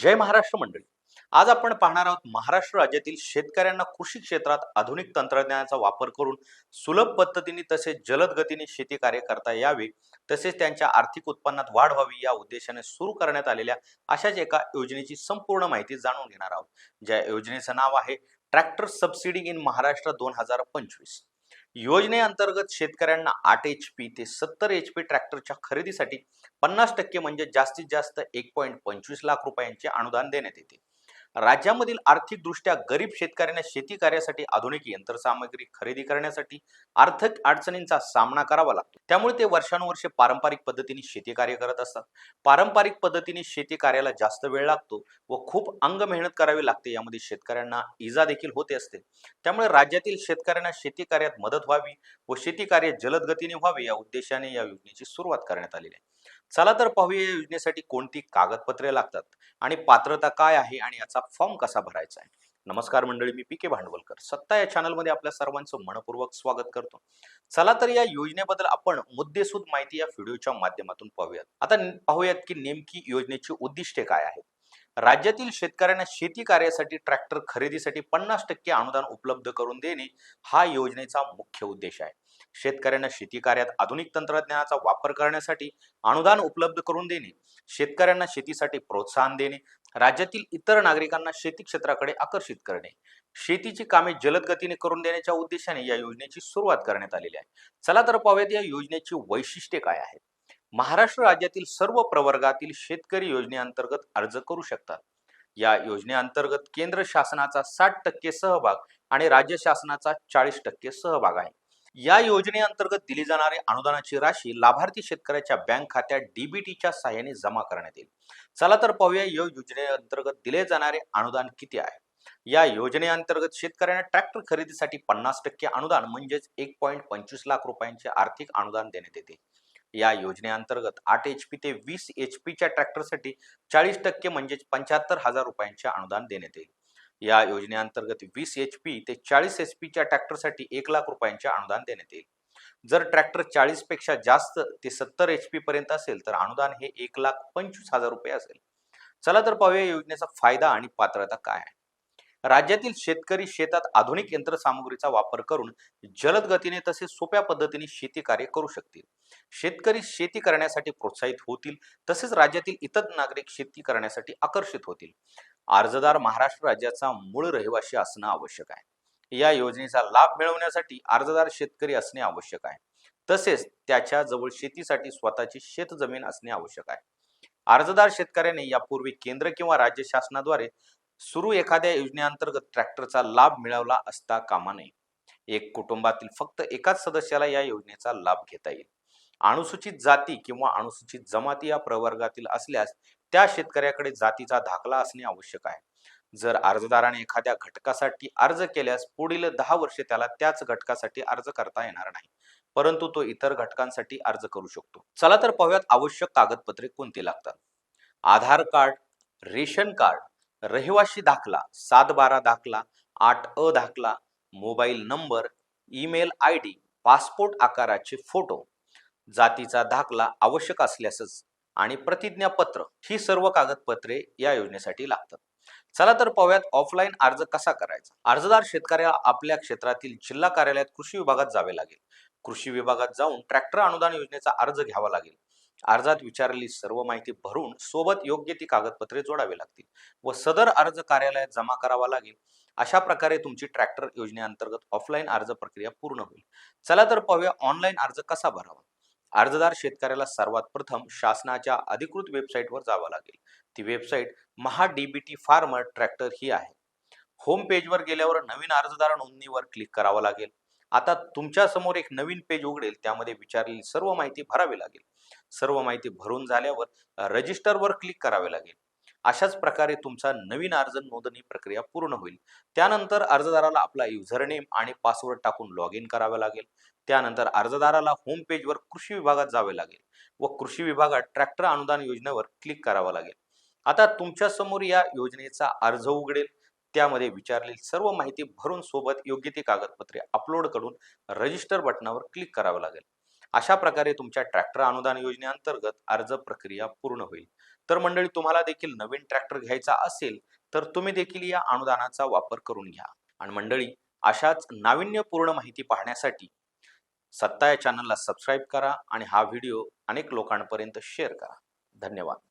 जय महाराष्ट्र मंडळी. आज आपण पाहणार आहोत महाराष्ट्र राज्यातील शेतकऱ्यांना कृषी क्षेत्रात आधुनिक तंत्रज्ञानाचा वापर करून सुलभ पद्धतीने तसेच जलद गतीने शेती कार्य करता यावे तसेच त्यांच्या आर्थिक उत्पन्नात वाढ व्हावी या उद्देशाने सुरू करण्यात आलेल्या अशाच एका योजनेची संपूर्ण माहिती जाणून घेणार आहोत. ज्या योजनेचं नाव आहे ट्रॅक्टर सबसिडी इन महाराष्ट्र दोन हजार पंचवीस. योजनेअंतर्गत शेतकऱ्यांना आठ एच पी ते सत्तर एच पी ट्रॅक्टरच्या खरेदीसाठी पन्नास टक्के म्हणजे जास्तीत जास्त एक पॉईंट पंचवीस लाख रुपयांचे अनुदान देण्यात येते. राज्यामधील आर्थिकदृष्ट्या गरीब शेतकऱ्यांना शेती कार्यासाठी आधुनिक यंत्रसामग्री खरेदी करण्यासाठी आर्थिक अडचणींचा सामना करावा लागतो. त्यामुळे ते वर्षानुवर्षे पारंपरिक पद्धतीने शेती कार्य करत असतात. पारंपरिक पद्धतीने शेती कार्याला जास्त वेळ लागतो व खूप अंग मेहनत करावी लागते. यामध्ये शेतकऱ्यांना इजा देखील होते असते. त्यामुळे राज्यातील शेतकऱ्यांना शेती कार्यात मदत व्हावी व शेती कार्य जलद गतीने व्हावे या उद्देशाने या योजनेची सुरुवात करण्यात आलेली आहे. चला तर पाहूया या योजनेसाठी कोणती कागदपत्रे लागतात आणि पात्रता काय आहे आणि याचा फॉर्म कसा भरायचा आहे. नमस्कार मंडळी मी पी के भांडवलकर. सत्ता या चॅनलमध्ये आपल्या सर्वांचं मनपूर्वक स्वागत करतो. चला तर या योजनेबद्दल आपण मुद्देसूद माहिती या व्हिडिओच्या माध्यमातून पाहूयात. आता पाहूयात की नेमकी योजनेची उद्दिष्टे काय आहेत. राज्यातील शेतकऱ्यांना शेती कार्यासाठी ट्रॅक्टर खरेदीसाठी पन्नास टक्के अनुदान उपलब्ध करून देणे हा योजनेचा मुख्य उद्देश आहे. शेतकऱ्यांना शेती कार्यात आधुनिक तंत्रज्ञानाचा वापर करण्यासाठी अनुदान उपलब्ध करून देणे शेतकऱ्यांना शेतीसाठी प्रोत्साहन देणे राज्यातील इतर नागरिकांना शेती क्षेत्राकडे आकर्षित करणे शेतीची कामे जलद गतीने करून देण्याच्या उद्देशाने या योजनेची सुरुवात करण्यात आलेली आहे. चला तर पाहूयात या योजनेची वैशिष्ट्ये काय आहेत. महाराष्ट्र राज्यातील सर्व प्रवर्गातील शेतकरी योजनेअंतर्गत अर्ज करू शकतात. या योजनेअंतर्गत केंद्र शासनाचा साठ टक्के सहभाग आणि राज्य शासनाचा चाळीस टक्के सहभाग आहे. या योजनेअंतर्गत दिली जाणारी अनुदानाची राशी लाभार्थी शेतकऱ्याच्या बँक खात्यात डीबीटीच्या सहाय्याने जमा करण्यात येईल. चला तर पाहूया या योजनेअंतर्गत दिले जाणारे अनुदान किती आहे. या योजनेअंतर्गत शेतकऱ्यांना ट्रॅक्टर खरेदीसाठी पन्नास टक्के अनुदान म्हणजेच एक पॉईंट पंचवीस लाख रुपयांचे आर्थिक अनुदान देण्यात येते. या योजनेअंतर्गत आठ एच पी ते वीस एच पीच्या ट्रॅक्टरसाठी चाळीस टक्के म्हणजेच पंच्याहत्तर हजार रुपयांचे अनुदान देण्यात येईल. या योजनेअंतर्गत वीस एच पी ते चाळीस एच पीच्या ट्रॅक्टरसाठी एक लाख रुपयांचे अनुदान देण्यात येईल. जर ट्रॅक्टर चाळीसपेक्षा जास्त ते सत्तर एच पी पर्यंत असेल तर अनुदान हे एक लाख पंचवीस हजार रुपये असेल. चला तर पाहूया या योजनेचा फायदा आणि पात्रता काय आहे. राज्यातील शेतकरी शेतात आधुनिक यंत्रसामुग्रीचा वापर करून जलद गतीने तसेच सोप्या पद्धतीने शेती कार्य करू शकतील. शेतकरी शेती करण्यासाठी प्रोत्साहित होतील तसेच राज्यातील इतर नागरिक शेती करण्यासाठी आकर्षित होतील. अर्जदार महाराष्ट्र राज्याचा मूळ रहिवासी असणं आवश्यक आहे. या योजनेचा लाभ मिळवण्यासाठी अर्जदार शेतकरी असणे आवश्यक आहे. तसेच त्याच्याजवळ शेतीसाठी स्वतःची शेतजमीन असणे आवश्यक आहे. अर्जदार शेतकऱ्याने यापूर्वी केंद्र किंवा राज्य शासनाद्वारे सुरू एखाद्या योजनेअंतर्गत ट्रॅक्टरचा लाभ मिळवला असता कामा नये. एक कुटुंबातील फक्त एकाच सदस्याला या योजनेचा लाभ घेता येईल. अनुसूचित जाती किंवा अनुसूचित जमाती या प्रवर्गातील असल्यास त्या शेतकऱ्याकडे जातीचा दाखला असणे आवश्यक आहे. जर अर्जदाराने एखाद्या घटकासाठी अर्ज केल्यास पुढील दहा वर्षे त्याला त्याच घटकासाठी अर्ज करता येणार नाही परंतु तो इतर घटकांसाठी अर्ज करू शकतो. चला तर पाहूयात आवश्यक कागदपत्रे कोणती लागतात? आधार कार्ड रेशन कार्ड रहिवाशी दाखला सात बारा दाखला आठ अ दाखला mobile number email I D passport आकाराचे फोटो. जातीचा दाखला आवश्यक असल्यासच आणि प्रतिज्ञापत्र ही सर्व कागदपत्रे या योजनेसाठी लागतात. चला तर पाहूयात ऑफलाईन अर्ज कसा करायचा? अर्जदार शेतकऱ्याला आपल्या क्षेत्रातील जिल्हा कार्यालयात कृषी विभागात जावे लागेल. कृषी विभागात जाऊन ट्रॅक्टर अनुदान योजनेचा अर्ज घ्यावा लागेल. अर्जात विचारलेली सर्व माहिती भरून सोबत योग्य ती कागदपत्रे जोडावी लागतील व सदर अर्ज कार्यालयात जमा करावा लागेल. अशा प्रकारे तुमची ट्रॅक्टर योजनेअंतर्गत ऑफलाईन अर्ज प्रक्रिया पूर्ण होईल. चला तर पाहूया ऑनलाईन अर्ज कसा भरावा. अर्जदार शेतकऱ्याला सर्वात प्रथम शासनाच्या अधिकृत वेबसाईटवर जावं लागेल. ती website Maha DBT farmer tractor ही आहे. होम पेजवर गेल्यावर नवीन अर्जदार नोंदणीवर क्लिक करावं लागेल. आता तुमच्यासमोर एक नवीन पेज उघडेल. त्यामध्ये विचारलेली सर्व माहिती भरावी लागेल. सर्व माहिती भरून झाल्यावर रजिस्टरवर क्लिक करावे लागेल. अशाच प्रकारे तुमचा नवीन अर्ज नोंदणी प्रक्रिया पूर्ण होईल. त्यानंतर अर्जदाराला आपला युझरनेम आणि पासवर्ड टाकून लॉग इन करावे लागेल. त्यानंतर अर्जदाराला होम पेजवर कृषी विभागात जावे लागेल व कृषी विभागात ट्रॅक्टर अनुदान योजनेवर क्लिक करावं लागेल. आता तुमच्यासमोर या योजनेचा अर्ज उघडेल. त्यामध्ये विचारलेली सर्व माहिती भरून सोबत योग्य ती कागदपत्रे अपलोड करून रजिस्टर बटनावर क्लिक करावं लागेल. अशा प्रकारे तुमच्या ट्रॅक्टर अनुदान योजनेअंतर्गत अर्ज प्रक्रिया पूर्ण होईल. तर मंडळी तुम्हाला देखील नवीन ट्रॅक्टर घ्यायचा असेल तर तुम्ही देखील या अनुदानाचा वापर करून घ्या. आणि मंडळी अशाच नाविन्यपूर्ण माहिती पाहण्यासाठी सत्ता या चॅनलला सबस्क्राईब करा आणि हा व्हिडिओ अनेक लोकांपर्यंत शेअर करा. धन्यवाद.